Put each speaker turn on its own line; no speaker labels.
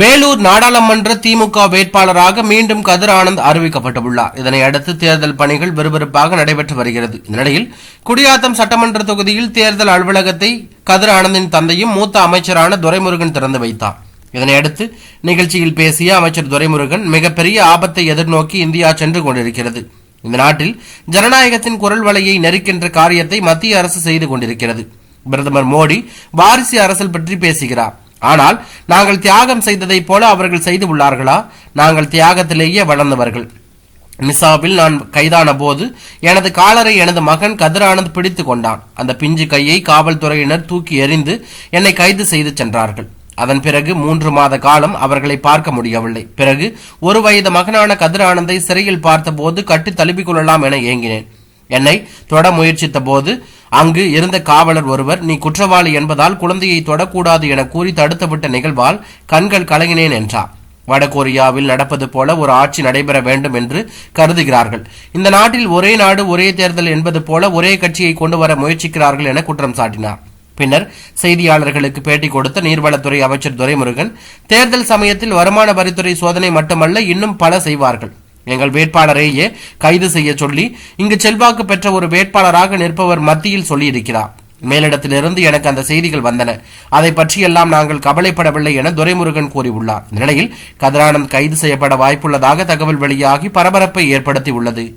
வேலூர் நாடாளுமன்ற திமுக வேட்பாளராக மீண்டும் கதிர் ஆனந்த் அறிவிக்கப்பட்டுள்ளார். இதனை அடுத்து தேர்தல் பணிகள் விறுவிறுப்பாக நடைபெற்று வருகிறது. இந்நிலையில் குடியாத்தம் சட்டமன்ற தொகுதியில் தேர்தல் அலுவலகத்தை கதிர் ஆனந்தின் தந்தையும் மூத்த அமைச்சரான துரைமுருகன் திறந்து வைத்தார். இதனையடுத்து நிகழ்ச்சியில் பேசிய அமைச்சர் துரைமுருகன் மிகப்பெரிய ஆபத்தை எதிர்நோக்கி இந்தியா சென்று கொண்டிருக்கிறது. இந்த நாட்டில் ஜனநாயகத்தின் குரல் வலையை நெருக்கின்ற காரியத்தை மத்திய அரசு செய்து கொண்டிருக்கிறது. பிரதமர் மோடி வாரிசு அரசல் பற்றி பேசுகிறார். ஆனால் நாங்கள் தியாகம் செய்ததைப் போல அவர்கள் செய்து உள்ளார்களா? நாங்கள் தியாகத்திலேயே வளர்ந்தவர்கள். நிசாவில் நான் கைதான போது எனது காலரை எனது மகன் கதிரானந்த் பிடித்து கொண்டான். அந்த பிஞ்சு கையை காவல்துறையினர் தூக்கி எறிந்து என்னை கைது செய்து சென்றார்கள். அதன் பிறகு மூன்று மாத காலம் அவர்களை பார்க்க முடியவில்லை. பிறகு ஒரு வயது மகனான கதிரானந்தை சிறையில் பார்த்தபோது கட்டி தழுப்பிக் கொள்ளலாம் என ஏங்கினேன். என்னை தொட முயற்சித்த போது அங்கு இருந்த காவலர் ஒருவர் நீ குற்றவாளி என்பதால் குழந்தையை தொடக்கூடாது என கூறி தடுத்துவிட்ட நிகழ்வால் கண்கள் கலங்கினேன் என்றார். வடகொரியாவில் நடப்பது போல ஒரு ஆட்சி நடைபெற வேண்டும் என்று கருதுகிறார்கள். இந்த நாட்டில் ஒரே நாடு ஒரே தேர்தல் என்பது போல ஒரே கட்சியை கொண்டு வர முயற்சிக்கிறார்கள் என குற்றம் சாட்டினார். பின்னர் செய்தியாளர்களுக்கு பேட்டி கொடுத்த நீர்வளத்துறை அமைச்சர் துரைமுருகன் தேர்தல் சமயத்தில் வருமான வரித்துறை சோதனை மட்டுமல்ல இன்னும் பல செய்வார்கள். எங்கள் வேட்பாளரையே கைது செய்ய சொல்லி இங்கு செல்வாக்கு பெற்ற ஒரு வேட்பாளராக நிற்பவர் மத்தியில் சொல்லியிருக்கிறார். மேலிடத்திலிருந்து எனக்கு அந்த செய்திகள் வந்தன. அதை பற்றியெல்லாம் நாங்கள் கவலைப்படவில்லை என துரைமுருகன் கூறியுள்ளார். இந்த நிலையில் கதிரானந்த் கைது செய்யப்பட வாய்ப்புள்ளதாக தகவல் வெளியாகி பரபரப்பை ஏற்படுத்தியுள்ளது.